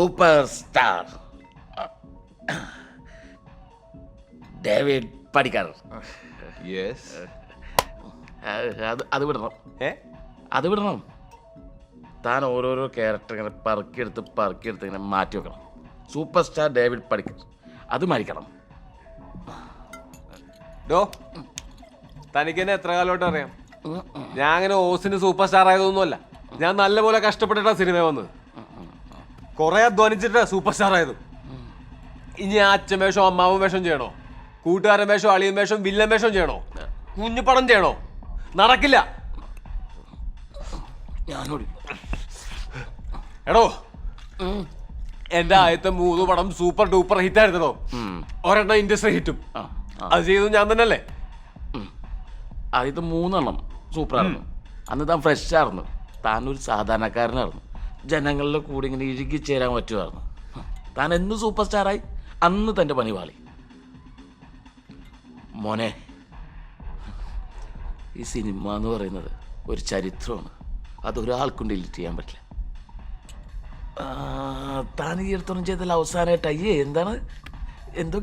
Super star David Padikkal. Yes അത് അത് വിടണം. ഏ? അത് വിടണം. താൻ ഓരോരോ ക്യാരക്ടർ ഇങ്ങനെ പറക്കിയെടുത്ത് പറക്കിയെടുത്ത് ഇങ്ങനെ മാറ്റി വെക്കണം. Super star David Padikkal. അത് മരിക്കണം. ഡോ തനിക്ക് തന്നെ എത്ര കാലമായിട്ട് അറിയാം? ഞാൻ അങ്ങനെ ഓസിന് സൂപ്പർ സ്റ്റാർ ആയതൊന്നുമല്ല. ഞാൻ നല്ലപോലെ കഷ്ടപ്പെട്ടിട്ടാണ് സിനിമ വന്നത്. കുറെ അധ്വാനിച്ചിട്ട് സൂപ്പർ സ്റ്റാർ ആയത്. ഇനി അച്ഛൻ വേഷം അമ്മാവൻ വേഷം ചെയ്യണോ? കൂട്ടുകാരൻ വേഷം അളിയൻ വേഷം വില്ലൻ വേഷം ചെയ്യണോ? കുഞ്ഞുപടം ചെയ്യണോ? നടക്കില്ല. ഞാനോടി. എടോ എന്റെ ആദ്യത്തെ മൂന്ന് പടം സൂപ്പർ ഡൂപ്പർ ഹിറ്റ് ആയിരുന്നോ ഒരെണ്ണം ഇൻഡസ്ട്രി ഹിറ്റും. അത് ചെയ്തത് ഞാൻ തന്നെ അല്ലേ ആദ്യത്തെ മൂന്നെണ്ണം സൂപ്പറായിരുന്നു. അന്ന് താൻ ഫ്രഷ് ആയിരുന്നു. താൻ ഒരു സാധാരണക്കാരനായിരുന്നു. ജനങ്ങളുടെ കൂടെ ഇങ്ങനെ ഇഴുകി ചേരാൻ പറ്റുമായിരുന്നു. താൻ എന്ന് സൂപ്പർ സ്റ്റാറായി? അന്ന് തന്റെ പണി പാളി. മോനെ ഈ സിനിമ എന്ന് പറയുന്നത് ഒരു ചരിത്രമാണ്. അതൊരാൾക്കും ഡിലീറ്റ് ചെയ്യാൻ പറ്റില്ല. താൻ ഈ അടുത്തൊന്നും ചെയ്തല്ല അവസാനമായിട്ട് അയ്യേ എന്താണ്? എന്തോ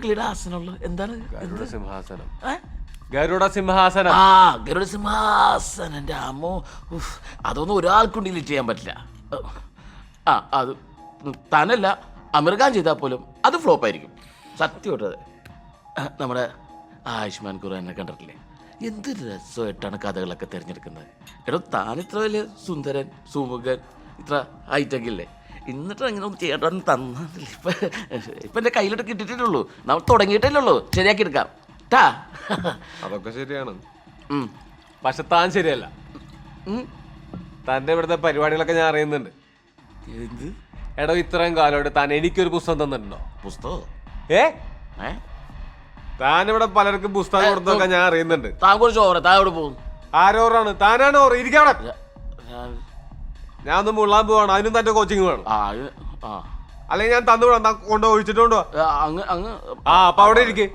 എന്താണ്? സിംഹാസനം? ഗരുഡ സിംഹാസനം. ആ ഗരുഡ സിംഹാസനം എന്റെ അമ്മോ അതൊന്നും ഒരാൾക്കും ഡിലീറ്റ് ചെയ്യാൻ പറ്റില്ല. ആ അത് താനല്ല അമീർഖാൻ ചെയ്താൽ പോലും അത് ഫ്ലോപ്പ് ആയിരിക്കും. സത്യമായിട്ടത് നമ്മുടെ ആയുഷ്മാൻ ഖുറാനെ കണ്ടിട്ടില്ലേ? എന്ത് രസമായിട്ടാണ് കഥകളൊക്കെ തിരഞ്ഞെടുക്കുന്നത്. എടോ താൻ ഇത്ര വലിയ സുന്ദരൻ സുമുഖൻ ഇത്ര ഹൈറ്റൊക്കെ ഇല്ലേ? എന്നിട്ട് അങ്ങനെ ഒന്ന് ചേട്ടൻ തന്നില്ല ഇപ്പം ഇപ്പം എന്റെ കയ്യിലോട്ട് കിട്ടിയിട്ടേ ഉള്ളൂ. നമ്മൾ തുടങ്ങിയിട്ടല്ലേ ഉള്ളൂ. ശരിയാക്കി എടുക്കാം. ടാ. അതൊക്കെ ശരിയാണ്. പക്ഷെ താൻ ശരിയല്ല. തന്റെ ഇവിടുത്തെ പരിപാടികളൊക്കെ ഞാൻ അറിയുന്നുണ്ട്. എന്ത്? എടോ ഇത്രയും കാലമായിട്ട് താൻ എനിക്കൊരു പുസ്തകം തന്നിട്ടുണ്ടോ? പുസ്തകം? ഏ? ഏ? താൻ ഇവിടെ പലർക്കും പുസ്തകം കൊടുത്തൊക്കെ ഞാൻ അറിയുന്നുണ്ട്. താൻ കുറിച്ച് ഓവറ താൻ എവിടെ പോകും? ആരോറാണ്? താനാണ് ഓർ ഇരിക്കവിടെ ഞാൻ ഞാൻ ഒന്ന് മുള്ളാൻ പോവാണ്. അതിനും തന്റെ കോച്ചിങ് വേണം. ആ ഇത് ആ. അല്ലെങ്കിൽ ഞാൻ തന്നു വിടാം. താൻ ഒഴിച്ചിട്ടുണ്ടോ? ഒഴിച്ചിട്ട് കൊണ്ടുവാ ആ, അങ്ങ് അങ്ങ് ആ അപ്പൊ അവിടെ ഇരിക്ക്.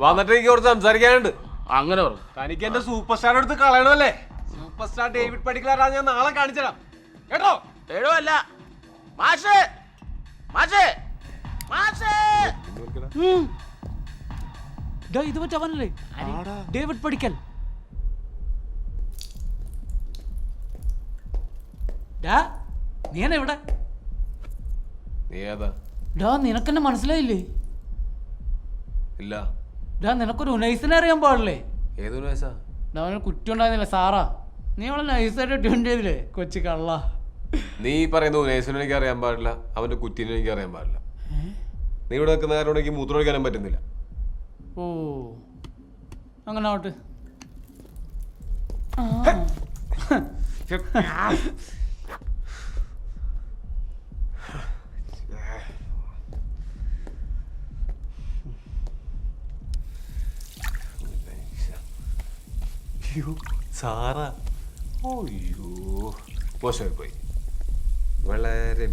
വന്നിട്ട് എനിക്ക് കുറച്ച് സംസാരിക്കാനുണ്ട്. അങ്ങനെ പറഞ്ഞു തനിക്ക് എന്റെ സൂപ്പർ സ്റ്റാർ എടുത്ത് കളയണമല്ലേ? സൂപ്പർ സ്റ്റാർ ഡേവിഡ് പടിക്കലാറാ ഞാൻ നാളെ കാണിച്ചുതരാം. കേട്ടോ? എഴുവല്ല മാഷേ മാഷേ മാഷേ. ഇത് മറ്റവനല്ലേ ഡേവിഡ് പഠിക്കൽ ഡാ നീ എന്നാ ഇവിടെ നീ ഏതാ? ഡാ നിനക്കെന്നെ മനസ്സിലായില്ലേ? ഇല്ല. ഡാ നിനക്കൊരു ഉനൈസിനെ അറിയാൻ പാടില്ലേ? ഏതൊരു വയസ്സാ ഡാ അവന് കുറ്റം ഉണ്ടായിരുന്നില്ല സാറാ? നീ അവളെ നൈസായിട്ട് ട്യൂൺ ചെയ്തില്ലേ കൊച്ചു കള്ള? നീ പറയുന്നു ഉനേസിനും എനിക്ക് അറിയാൻ പാടില്ല അവന്റെ കുറ്റീനും എനിക്ക് അറിയാൻ പാടില്ല. നീ ഇവിടെ നിൽക്കുന്ന കാരണം എനിക്ക് മൂത്രമൊഴിക്കാനും പറ്റുന്നില്ല. ഓ അങ്ങനെ ആവട്ടെ സാറാ. അയ്യോ മോശമായി പോയി വളരെ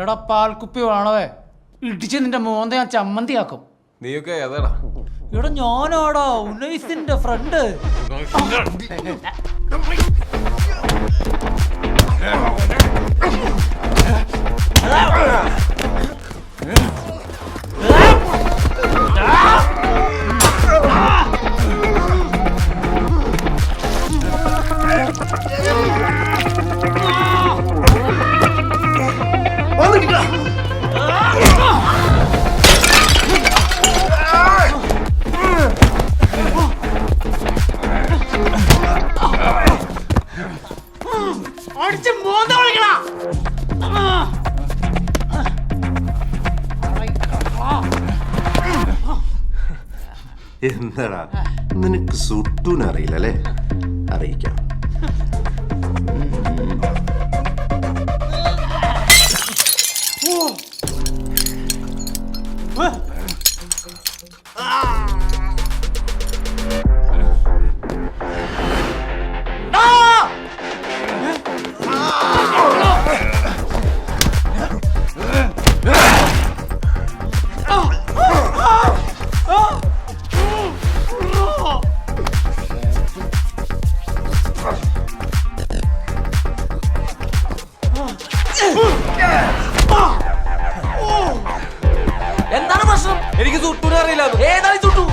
എടാ പാൽക്കുപ്പി വേണവേ. ഇടിച്ച് നിന്റെ മോന്ത ഞാൻ ചമ്മന്തിയാക്കും. നീയൊക്കെ ഏതാടാ? എടാ ഞാനാടാ ഉനൈസിന്റെ ഫ്രണ്ട് എന്താടാ? നിനക്ക് സുട്ടൂന് അറിയില്ല അല്ലേ അറിയിക്കാം. എന്താണ് പ്രശ്നം? എനിക്ക് സുട്ടൂനെ അറിയില്ല. ഏതാണ് ചുട്ടു?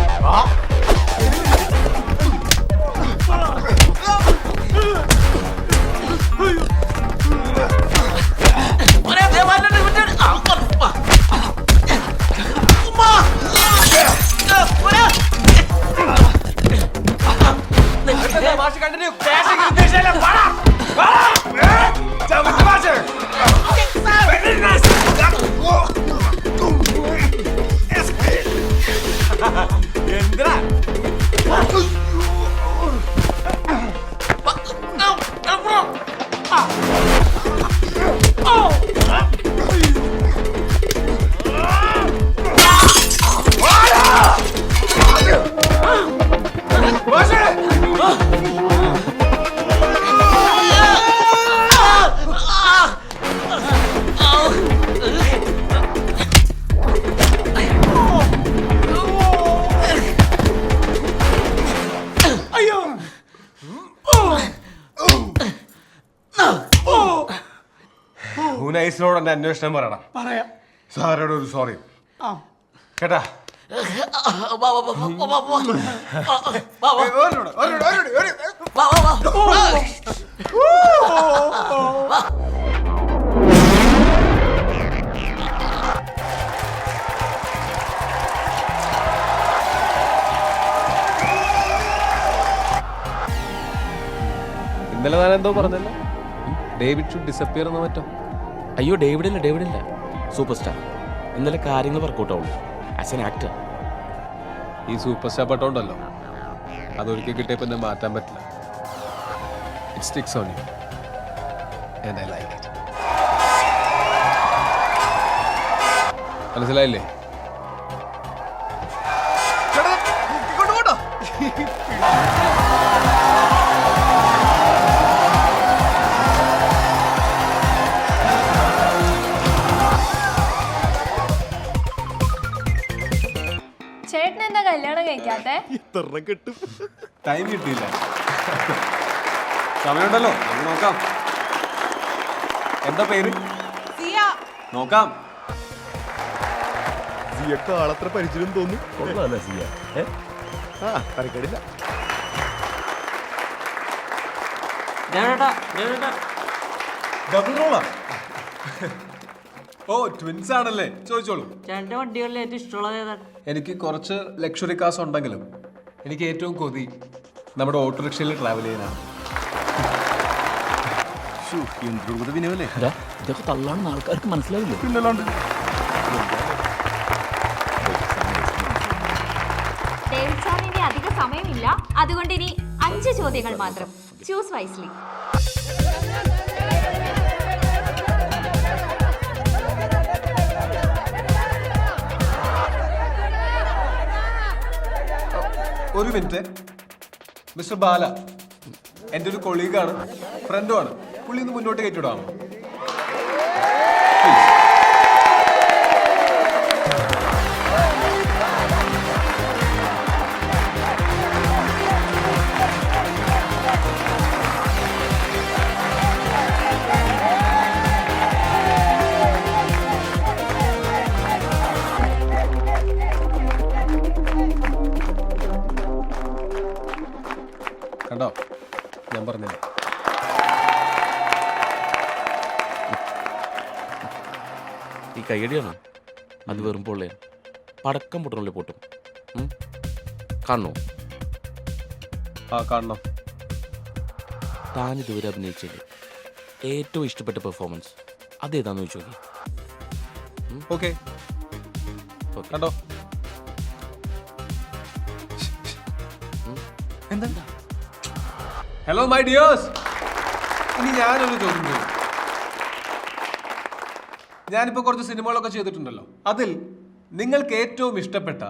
ഭാഷ കണ്ടിന്യൂ. വിട്ടാണ്. ആ, ആ, ഹുനൈസിനോട് എന്റെ അന്വേഷണം പറയണം പറയാം സാറോട് ഒരു സോറി ആ കേട്ടാ. ഇന്നലെ ഞാൻ എന്തോ പറഞ്ഞല്ലോ ഡേവിഡ് ഷുഡ് ഡിസപ്പിയർ എന്ന് പറ്റോ അയ്യോ ഡേവിഡ് ഡേവിഡില്ല. ഡേവിഡ് അല്ല സൂപ്പർ സ്റ്റാർ ഇന്നലെ കാര്യങ്ങൾ വർക്കൗട്ട് ആവുള്ളൂ ആസ് എൻ ആക്ടർ ഈ സൂപ്പർ സ്റ്റാർ പട്ടമുണ്ടല്ലോ. അതൊരിക്കൽ കിട്ടിയപ്പോൾ എന്നെ മാറ്റാൻ പറ്റില്ല. It sticks on you and I like it മനസ്സിലായില്ലേ? ചേട്ടൻ കല്യാണം കഴിക്കാത്തെ ടൈം കിട്ടിയില്ല. സമയമുണ്ടല്ലോ. നമുക്ക് നോക്കാം. എന്താ പേര്? നോക്കാം. സിയൊക്കെ ആളത്ര പരിചയം തോന്നുന്നു കൊള്ളാല്ലേ സിയ. ആ തരക്കേടില്ല ഡബിൾ റോളാ ഓ ട്വിൻസ് ആണല്ലേ? ചോദിച്ചോളൂ. രണ്ട് വണ്ടികളിൽ ഏറ്റവും ഇഷ്ടമുള്ളത് ഏതാണ് എനിക്ക് കുറച്ച് ലക്ഷറി കാസ് ഉണ്ടെങ്കിലും എനിക്ക് ഏറ്റവും കൊതി നമ്മുടെ ഓട്ടോറിക്ഷയിൽ ട്രാവൽ ചെയ്യാനാണ്. ഇതൊക്കെ തള്ളാണെന്ന് ആൾക്കാർക്ക് മനസ്സിലാവില്ല? പിന്നല്ലാണ്ട്. ഡേവിഡ് സാറിന് ഇനി അധിക സമയമില്ല. അതുകൊണ്ട് ഇനി അഞ്ച് ചോദ്യങ്ങൾ മാത്രം. Choose wisely minute. Mister Bala എന്റെ ഒരു കൊളീഗാണ് ഫ്രണ്ടുമാണ് പുള്ളി ഒന്ന് മുന്നോട്ട് കയറ്റിവിടാമോ? ഈ കൈയടിയാണ്. അത് വെറും പൊള്ളയാണ്. പടക്കം പൊട്ടണല്ലേ പൊട്ടും? കാണണോ? ആ കാണണം. താൻ ഇതുവരെ അഭിനയിച്ചത് ഏറ്റവും ഇഷ്ടപ്പെട്ട പെർഫോമൻസ് അതേതാന്ന് ചോദിച്ചു ഓക്കെ. കണ്ടോ? എന്താ? ഹലോ മൈ ഡിയേഴ്സ് ഇനി ഞാനൊരു ചോദ്യം ഞാനിപ്പോൾ കുറച്ച് സിനിമകളൊക്കെ ചെയ്തിട്ടുണ്ടല്ലോ. അതിൽ നിങ്ങൾക്ക് ഏറ്റവും ഇഷ്ടപ്പെട്ട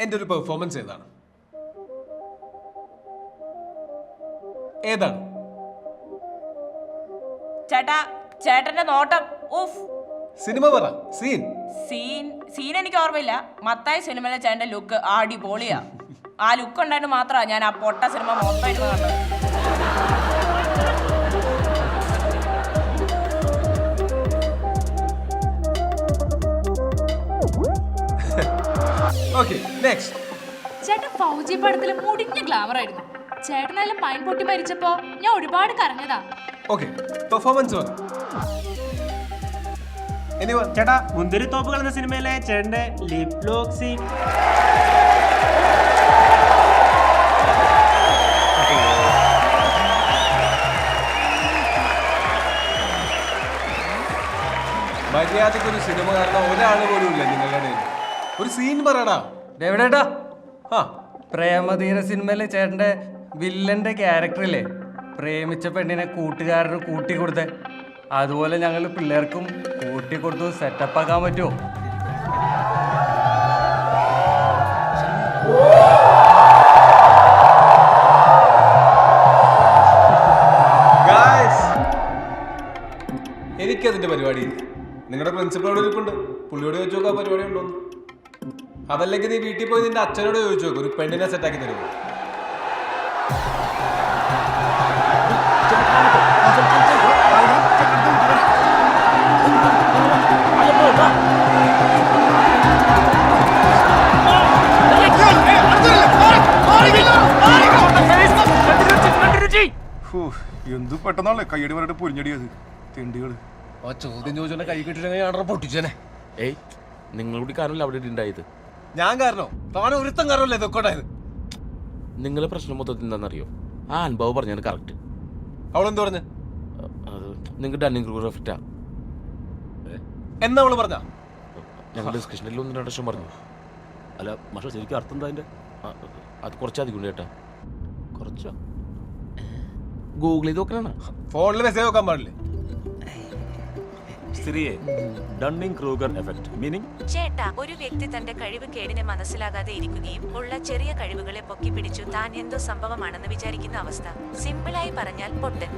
എന്റെ ഒരു പെർഫോമൻസ് ഏതാണ്? ഏതാണ്? ചേട്ടാ ചേട്ടന്റെ നോട്ടം. ഉഫ്. സിനിമ പറ. സീൻ. സീൻ സീൻ എനിക്ക് ഓർമ്മയില്ല. മത്തായ സിനിമയിലെ ചേട്ടന്റെ ലുക്ക് അടിപൊളിയാ. ആ ലുക്ക് ഉണ്ടായിട്ട് മാത്രമാണ് ഞാൻ ആ പൊട്ട സിനിമ മൊത്തം ഇരുന്ന് കണ്ടത്. ഓക്കെ നെക്സ്റ്റ് ചേട്ടൻ ഫൗജി പടത്തിലെ മുടിഞ്ഞ ഗ്ലാമർ ആയിരുന്നു. ചേട്ടനെല്ലാം പൈൻ പൊട്ടി മരിച്ചപ്പോ ഞാൻ ഒരുപാട് കരഞ്ഞതാ. ഓക്കെ പെർഫോമൻസ് ചേട്ടാ മുന്തിരിത്തോപ്പുകൾ എന്ന സിനിമയിലെ ചേട്ടന്റെ ലിപ് ലോക്ക് സീൻ മര്യാദയ്ക്ക് ഒരു സിനിമ കാരണം ഒരാൾ പോലും ഇല്ല നിങ്ങളുടെ. ഒരു സീൻ പറയടാ. എവിടെടാ ആ. പ്രേമധീര സിനിമയിലെ ചേട്ടന്റെ വില്ലന്റെ ക്യാരക്ടറില്ലേ? പ്രേമിച്ച പെണ്ണിനെ കൂട്ടുകാരന് കൂട്ടി കൊടുത്തേ. അതുപോലെ ഞങ്ങൾ പിള്ളേർക്കും കൂട്ടി കൊടുത്ത് സെറ്റപ്പ് ആക്കാൻ പറ്റുമോ എനിക്കതിന്റെ പരിപാടി. നിങ്ങളുടെ പ്രിൻസിപ്പളോട് ഇരിപ്പുണ്ട്. പുള്ളിയോട് ചോദിച്ചു നോക്കാം പരിപാടി ഉണ്ടോ അതല്ലെങ്കിൽ നീ വീട്ടിൽ പോയി നിന്റെ അച്ഛനോട് ചോദിച്ചു നോക്കും ഒരു പെണ്ണിനെ സെറ്റാക്കി തരുമോ? എന്ത് പെട്ടെന്നാണല്ലേ കയ്യടി പറഞ്ഞിട്ട് പൊരിഞ്ഞടിയത്? തിണ്ടികൾ. ആ ചോദ്യം ചോദിച്ചോണ്ട് കൈ കിട്ടിയിട്ടെങ്കിൽ പൊട്ടിച്ചേനെ. ഏയ് നിങ്ങളുടെ കാരണമല്ല അവിടെ ഉണ്ടായത് ഞാൻ കാരണോ? താനും ഒരുത്തം കാരണമല്ലേ ഇതൊക്കെ ഉണ്ടായത്? നിങ്ങളെ പ്രശ്നം മൊത്തത്തിൽ എന്താണെന്നറിയോ? ആ അനുഭവം പറഞ്ഞാണ് കറക്റ്റ് അവളെന്ത് പറഞ്ഞു? അത് നിങ്ങൾ ഡണ്ണിങ് ക്രൂർ എഫക്റ്റാ എന്നാ അവൾ പറഞ്ഞ? ഞങ്ങൾ ഡിസ്കഷനിൽ ഒന്ന് രണ്ട് വർഷം പറഞ്ഞു. അല്ല പക്ഷെ ശരിക്കും അർത്ഥം എന്താ അതിന്റെ? അത് കുറച്ചധികം ഉണ്ട് ചേട്ടാ. കുറച്ചോ? ഗൂഗിൾ ചെയ്ത് നോക്കണ ഫോണിൽ മെസ്സേജ് നോക്കാൻ പാടില്ലേ? സ്ത്രീയെ ഡണ്ണിംഗ് ക്രൂഗർ എഫക്ട് മീനിങ് ചേട്ടാ ഒരു വ്യക്തി തന്റെ കഴിവ് കേടിനെ മനസ്സിലാകാതെ ഇരിക്കുകയും ഉള്ള ചെറിയ കഴിവുകളെ പൊക്കിപ്പിടിച്ചു താൻ എന്തോ സംഭവമാണെന്ന് വിചാരിക്കുന്ന അവസ്ഥ. സിമ്പിളായി പറഞ്ഞാൽ പൊട്ടൻ.